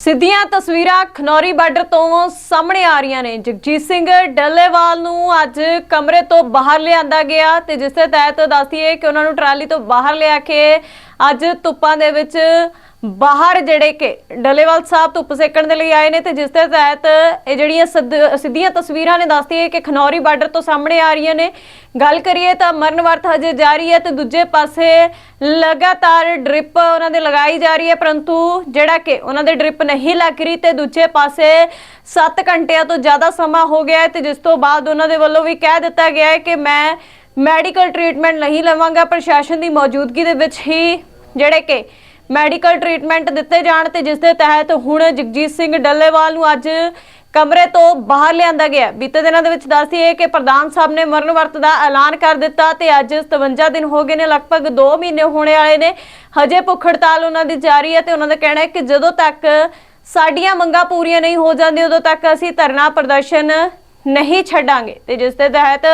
ਸਿੱਧੀਆਂ ਤਸਵੀਰਾਂ ਖਨੌਰੀ ਬਾਰਡਰ ਤੋਂ ਸਾਹਮਣੇ ਆ ਰਹੀਆਂ ਨੇ। ਜਗਜੀਤ ਸਿੰਘ ਡੱਲੇਵਾਲ ਨੂੰ ਅੱਜ ਕਮਰੇ ਤੋਂ ਬਾਹਰ ਲਿਆਂਦਾ ਗਿਆ ਤੇ ਜਿਸ ਦੇ ਤਹਿਤ ਦੱਸਦੀਏ ਕਿ ਉਹਨਾਂ ਨੂੰ ਟਰਾਲੀ ਤੋਂ ਬਾਹਰ ਲਿਆ ਕੇ ਅੱਜ ਧੁੱਪਾਂ ਦੇ ਵਿੱਚ ਬਾਹਰ ਜਿਹੜੇ ਕਿ ਡੱਲੇਵਾਲ ਸਾਹਿਬ ਧੁੱਪ ਸੇਕਣ ਦੇ ਲਈ ਆਏ ਨੇ ਤੇ ਜਿਸ ਦੇ ਤਹਿਤ ਇਹ ਜਿਹੜੀਆਂ ਸਿੱਧ- ਸਿੱਧੀਆਂ ਤਸਵੀਰਾਂ ਨੇ ਦੱਸਦੀ ਹੈ ਕਿ ਖਨੌਰੀ ਬਾਰਡਰ ਤੋਂ ਸਾਹਮਣੇ ਆ ਰਹੀਆਂ ਨੇ। ਗੱਲ ਕਰੀਏ ਤਾਂ ਮਰਨ ਵਰਤ ਹਜੇ ਜਾਰੀ ਹੈ ਤੇ ਦੂਜੇ ਪਾਸੇ ਲਗਾਤਾਰ ਡ੍ਰਿਪ ਉਹਨਾਂ ਦੇ ਲਗਾਈ ਜਾ ਰਹੀ ਹੈ, ਪਰੰਤੂ ਜਿਹੜਾ ਕਿ ਉਹਨਾਂ ਦੇ ਡ੍ਰਿਪ ਨਹੀਂ ਲੱਗ ਰਹੀ ਤੇ ਦੂਜੇ ਪਾਸੇ 7 ਘੰਟਿਆਂ ਤੋਂ ਜ਼ਿਆਦਾ ਸਮਾਂ ਹੋ ਗਿਆ ਹੈ ਤੇ ਜਿਸ ਤੋਂ ਬਾਅਦ ਉਹਨਾਂ ਦੇ ਵੱਲੋਂ ਵੀ ਕਹਿ ਦਿੱਤਾ ਗਿਆ ਹੈ ਕਿ ਮੈਂ ਮੈਡੀਕਲ ਟ੍ਰੀਟਮੈਂਟ ਨਹੀਂ ਲਵਾਂਗਾ, ਪ੍ਰਸ਼ਾਸਨ ਦੀ ਮੌਜੂਦਗੀ ਦੇ ਵਿੱਚ ਹੀ ਜਿਹੜੇ ਕਿ ਮੈਡੀਕਲ ਟ੍ਰੀਟਮੈਂਟ ਦਿੱਤੇ ਜਾਣ ਤੇ ਜਿਸ ਦੇ ਤਹਿਤ ਹੁਣ ਜਗਜੀਤ ਸਿੰਘ ਡੱਲੇਵਾਲ ਨੂੰ ਅੱਜ ਕਮਰੇ ਤੋਂ ਬਾਹਰ ਲਿਆਂਦਾ ਗਿਆ ਬੀਤੇ ਦਿਨਾਂ ਦੇ ਵਿੱਚ ਦੱਸਦੀ ਹੈ ਕਿ ਪ੍ਰਧਾਨ ਸਾਹਿਬ ਨੇ ਮਰਨ ਵਰਤ ਦਾ ਐਲਾਨ ਕਰ ਦਿੱਤਾ ਤੇ ਅੱਜ 57 ਦਿਨ ਹੋ ਗਏ ਨੇ, ਲਗਭਗ 2 ਮਹੀਨੇ ਹੋਣੇ ਵਾਲੇ ਨੇ। ਹਜੇ ਭੁੱਖ ਹੜਤਾਲ ਉਹਨਾਂ ਦੀ ਜਾਰੀ ਹੈ ਤੇ ਉਹਨਾਂ ਦਾ ਕਹਿਣਾ ਹੈ ਕਿ ਜਦੋਂ ਤੱਕ ਸਾਡੀਆਂ ਮੰਗਾਂ ਪੂਰੀਆਂ ਨਹੀਂ ਹੋ ਜਾਂਦੀਆਂ, ਉਦੋਂ ਤੱਕ ਅਸੀਂ ਧਰਨਾ ਪ੍ਰਦਰਸ਼ਨ ਨਹੀਂ ਛੱਡਾਂਗੇ। ਤੇ ਜਿਸ ਦੇ ਤਹਿਤ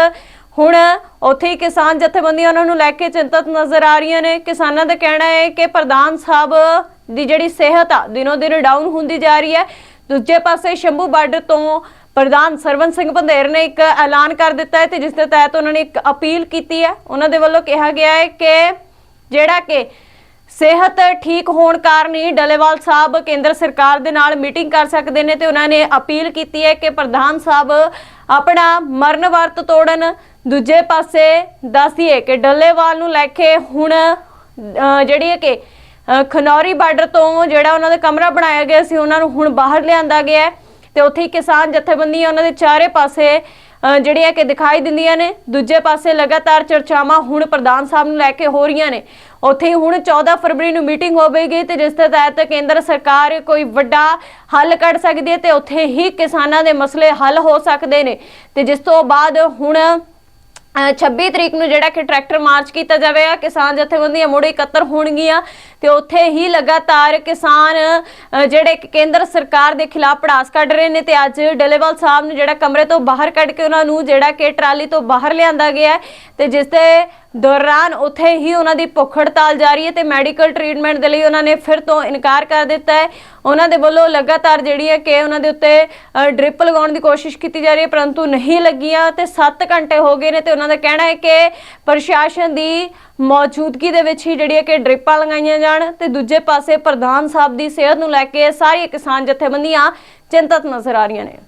ਹੁਣ ਉੱਥੇ ਹੀ ਕਿਸਾਨ ਜਥੇਬੰਦੀਆਂ ਉਹਨਾਂ ਨੂੰ ਲੈ ਕੇ ਚਿੰਤਤ ਨਜ਼ਰ ਆ ਰਹੀਆਂ ਨੇ। ਕਿਸਾਨਾਂ ਦਾ ਕਹਿਣਾ ਹੈ ਕਿ ਪ੍ਰਧਾਨ ਸਾਹਿਬ ਦੀ ਜਿਹੜੀ ਸਿਹਤ ਆ, ਦਿਨੋ ਦਿਨ ਡਾਊਨ ਹੁੰਦੀ ਜਾ ਰਹੀ ਹੈ। ਦੂਜੇ ਪਾਸੇ ਸ਼ੰਭੂ ਬਾਰਡਰ ਤੋਂ ਪ੍ਰਧਾਨ ਸਰਵਨ ਸਿੰਘ ਬੰਦੇਰ ਨੇ ਇੱਕ ਐਲਾਨ ਕਰ ਦਿੱਤਾ ਹੈ ਤੇ ਜਿਸ ਦੇ ਤਹਿਤ ਉਹਨਾਂ ਨੇ ਇੱਕ ਅਪੀਲ ਕੀਤੀ ਹੈ। ਉਹਨਾਂ ਦੇ ਵੱਲੋਂ ਕਿਹਾ ਗਿਆ ਹੈ ਕਿ ਜਿਹੜਾ ਕਿ ਸਿਹਤ ਠੀਕ ਹੋਣ ਕਾਰਨ ਹੀ ਡਲੇਵਾਲ ਸਾਹਿਬ ਕੇਂਦਰ ਸਰਕਾਰ ਦੇ ਨਾਲ ਮੀਟਿੰਗ ਕਰ ਸਕਦੇ ਨੇ ਤੇ ਉਹਨਾਂ ਨੇ ਅਪੀਲ ਕੀਤੀ ਹੈ ਕਿ ਪ੍ਰਧਾਨ ਸਾਹਿਬ ਆਪਣਾ ਮਰਨ ਵਰਤ ਤੋੜਨ। ਦੂਜੇ ਪਾਸੇ ਦੱਸੀਏ ਕਿ ਡੱਲੇਵਾਲ ਨੂੰ ਲੈ ਕੇ ਹੁਣ ਜਿਹੜੀ ਹੈ ਕਿ ਖਨੌਰੀ ਬਾਰਡਰ ਤੋਂ ਜਿਹੜਾ ਉਹਨਾਂ ਦਾ ਕਮਰਾ ਬਣਾਇਆ ਗਿਆ ਸੀ, ਉਹਨਾਂ ਨੂੰ ਹੁਣ ਬਾਹਰ ਲਿਆਂਦਾ ਗਿਆ ਹੈ ਤੇ ਉੱਥੇ ਹੀ ਕਿਸਾਨ ਜਥੇਬੰਦੀਆਂ ਉਹਨਾਂ ਦੇ ਚਾਰੇ ਪਾਸੇ ਜਿਹੜੀਆਂ ਕਿ ਦਿਖਾਈ ਦਿੰਦੀਆਂ ਨੇ, ਦੂਜੇ ਪਾਸੇ ਲਗਾਤਾਰ ਚਰਚਾਵਾਂ ਹੁਣ ਪ੍ਰਧਾਨ ਸਾਹਿਬ ਨੂੰ ਲੈ ਕੇ ਹੋ ਰਹੀਆਂ ਨੇ। ਉੱਥੇ ਹੀ ਹੁਣ 14 ਫਰਵਰੀ ਨੂੰ ਮੀਟਿੰਗ ਹੋਵੇਗੀ ਤੇ ਜਿਸ ਦੇ ਤਹਿਤ ਕੇਂਦਰ ਸਰਕਾਰ ਕੋਈ ਵੱਡਾ ਹੱਲ ਕੱਢ ਸਕਦੀ ਹੈ ਤੇ ਉੱਥੇ ਹੀ ਕਿਸਾਨਾਂ ਦੇ ਮਸਲੇ ਹੱਲ ਹੋ ਸਕਦੇ ਨੇ। ਤੇ ਜਿਸ ਤੋਂ ਬਾਅਦ ਹੁਣ 26 ਤਰੀਕ ਨੂੰ ਜਿਹੜਾ ਕਿ ਟਰੈਕਟਰ ਮਾਰਚ ਕੀਤਾ ਜਾਵੇਗਾ ਕਿਸਾਨ ਜਥੇਬੰਦੀਆਂ ਮੁੜ ਇਕੱਤਰ ਹੋਣਗੀਆਂ ਤੇ ਉੱਥੇ ਹੀ ਲਗਾਤਾਰ ਕਿਸਾਨ ਜਿਹੜੇ ਕੇਂਦਰ ਸਰਕਾਰ ਦੇ ਖਿਲਾਫ ਪੜਾਸ ਕੱਢ ਰਹੇ ਨੇ ਤੇ ਅੱਜ ਡੇਲੇਵਾਲ ਸਾਹਿਬ ਨੂੰ ਜਿਹੜਾ ਕਮਰੇ ਤੋਂ ਬਾਹਰ ਕੱਢ ਕੇ ਉਹਨਾਂ ਨੂੰ ਜਿਹੜਾ ਕਿ ਟਰਾਲੀ ਤੋਂ ਬਾਹਰ ਲਿਆਂਦਾ ਗਿਆ ਹੈ ਤੇ ਜਿਸ 'ਤੇ ਦੌਰਾਨ ਉੱਥੇ ਹੀ ਉਹਨਾਂ ਦੀ ਭੁੱਖ ਹੜਤਾਲ ਜਾਰੀ ਹੈ ਤੇ ਮੈਡੀਕਲ ਟ੍ਰੀਟਮੈਂਟ ਦੇ ਲਈ ਉਹਨਾਂ ਨੇ ਫਿਰ ਤੋਂ ਇਨਕਾਰ ਕਰ ਦਿੱਤਾ ਹੈ। ਉਹਨਾਂ ਦੇ ਵੱਲੋਂ ਲਗਾਤਾਰ ਜਿਹੜੀ ਹੈ ਕਿ ਉਹਨਾਂ ਦੇ ਉੱਤੇ ਡ੍ਰਿਪ ਲਗਾਉਣ ਦੀ ਕੋਸ਼ਿਸ਼ ਕੀਤੀ ਜਾ ਰਹੀ ਹੈ, ਪਰੰਤੂ ਨਹੀਂ ਲੱਗੀਆਂ ਤੇ 7 ਘੰਟੇ ਹੋ ਗਏ ਨੇ ਤੇ ਉਹਨਾਂ ਦਾ ਕਹਿਣਾ ਹੈ ਕਿ ਪ੍ਰਸ਼ਾਸਨ ਦੀ ਮੌਜੂਦਗੀ ਦੇ ਵਿੱਚ ਹੀ ਜਿਹੜੀ ਹੈ ਕਿ ਡ੍ਰਿਪਾਂ ਲਗਾਈਆਂ ਜਾਣ ਤੇ ਦੂਜੇ ਪਾਸੇ ਪ੍ਰਧਾਨ ਸਾਹਿਬ ਦੀ ਸਿਹਤ ਨੂੰ ਲੈ ਕੇ ਸਾਰੀਆਂ ਕਿਸਾਨ ਜਥੇਬੰਦੀਆਂ ਚਿੰਤਤ ਨਜ਼ਰ ਆ ਰਹੀਆਂ ਨੇ।